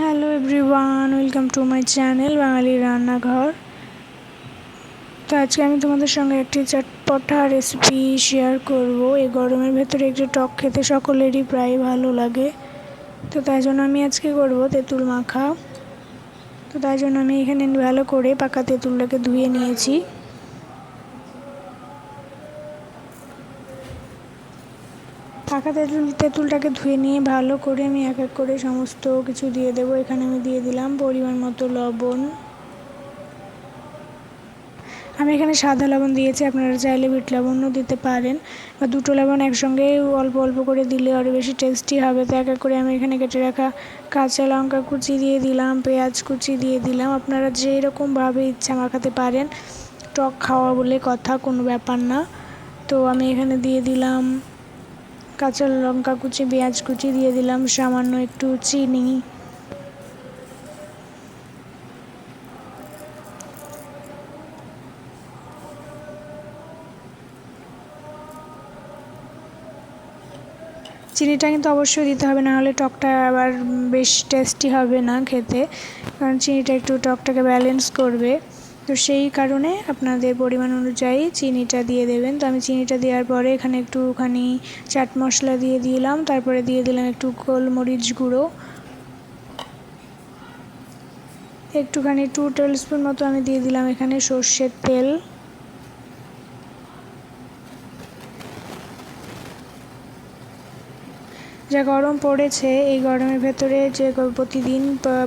Hello everyone welcome to my channel Bangali Rannaghar তো আজকে আমি তোমাদের সঙ্গে একটি চটপটা রেসিপি শেয়ার করব। এই গরমের ভেতরে একটু টক খেতে সকলেরই প্রায় ভালো লাগে। তো তাই জন্য আমি আজকে করব তেঁতুল মাখা। তো তাই জন্য আমি এখানে ভালো করে পাকা তেঁতুলটাকে ধুয়ে নিয়েছি। পাকা তেঁতুল, তেঁতুলটাকে ধুয়ে নিয়ে ভালো করে আমি এক এক করে সমস্ত কিছু দিয়ে দেবো। এখানে আমি দিয়ে দিলাম পরিমাণ মতো লবণ। আমি এখানে সাদা লবণ দিয়েছি, আপনারা চাইলে বিট লবণও দিতে পারেন। বা দুটো লবণ একসঙ্গে অল্প অল্প করে দিলে আরও বেশি টেস্টি হবে। তো এক এক করে আমি এখানে কেটে রাখা কাঁচা লঙ্কা কুচি দিয়ে দিলাম, পেঁয়াজ কুচি দিয়ে দিলাম। আপনারা যেই রকমভাবে ইচ্ছা মাখাতে পারেন। টক খাওয়া বলে কথা, কোনো ব্যাপার না। তো আমি এখানে দিয়ে দিলাম কাঁচা লঙ্কা কুচি, পেঁয়াজ কুচি দিয়ে দিলাম, সামান্য একটু চিনি। চিনিটা কিন্তু অবশ্যই দিতে হবে না হলে টকটা আবার বেশ টেস্টি হবে না খেতে, কারণ চিনিটা একটু টকটাকে ব্যালেন্স করবে। তো সেই কারণে আপনাদের পরিমাণ অনুযায়ী চিনিটা দিয়ে দেবেন। তো আমি চিনিটা দেওয়ার পরে এখানে একটুখানি চাট মশলা দিয়ে দিলাম। তারপরে দিয়ে দিলাম একটু গোলমরিচ গুঁড়ো। একটুখানি টু টেবিল স্পুন মতো আমি দিয়ে দিলাম এখানে সর্ষের তেল। যা গরম পড়েছে, এই গরমের ভেতরে যে প্রতিদিন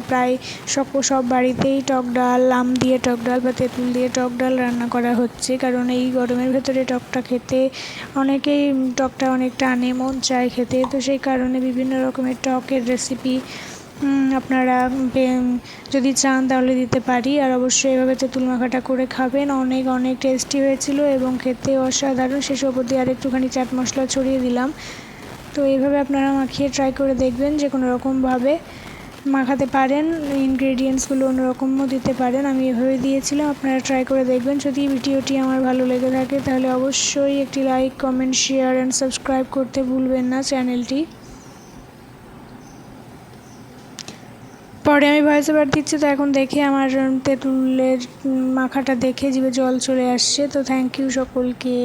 প্রায় সব সব বাড়িতেই টক ডাল, আম দিয়ে টক ডাল বা তেঁতুল দিয়ে টক ডাল রান্না করা হচ্ছে। কারণ এই গরমের ভেতরে টকটা খেতে অনেকেই টকটা অনেকটা আনে, মন চায় খেতে। তো সেই কারণে বিভিন্ন রকমের টকের রেসিপি আপনারা যদি চান তাহলে দিতে পারি। আর অবশ্যই এভাবে তেঁতুল মাখাটা করে খাবেন। অনেক অনেক টেস্টি হয়েছিল এবং খেতে অসাধারণ। শেষ অবধি আর একটুখানি চাট মশলা ছড়িয়ে দিলাম। তো এইভাবে আপনারা মাখিয়ে ট্রাই করে দেখবেন যে কোনো রকমভাবে মাখাতে পারেন ইনগ্রেডিয়েন্টসগুলো অন্যরকমও দিতে পারেন। আমি এভাবে দিয়েছিলাম, আপনারা ট্রাই করে দেখবেন। যদি ভিডিওটি আমার ভালো লেগে থাকে, তাহলে অবশ্যই একটি like comment share and subscribe করতে ভুলবেন না চ্যানেলটি পরে আমি ভয়েস ওভার দিচ্ছি, তো এখন দেখে আমার তেঁতুলের মাখাটা দেখে জিভে জল চলে আসছে। তো থ্যাংক ইউ সকলকে।